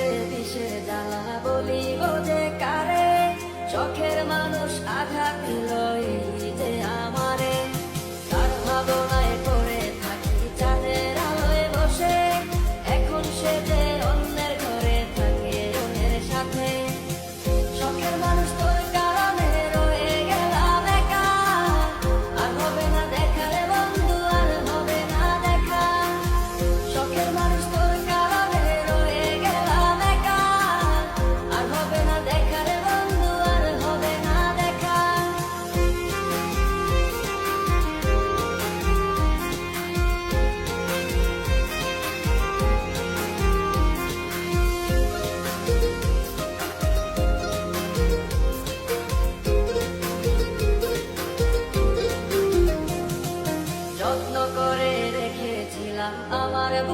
বিষের জ্বালা যে কারে? চোখের মানুষ আঘাত লই যে আমারে। তার ভাবনায় পড়ে থাকি, চাঁদের আলোয় বসে। এখন সে যে অন্যের ঘরে থাকে, অন্যের সাথে।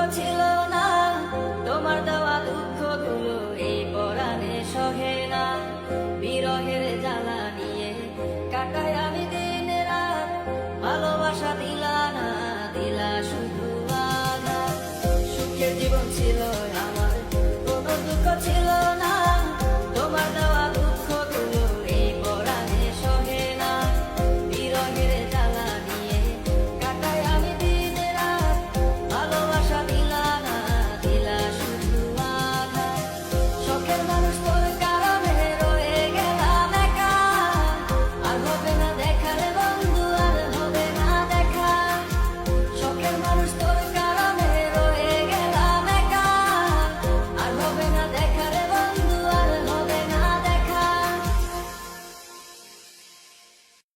Godzilla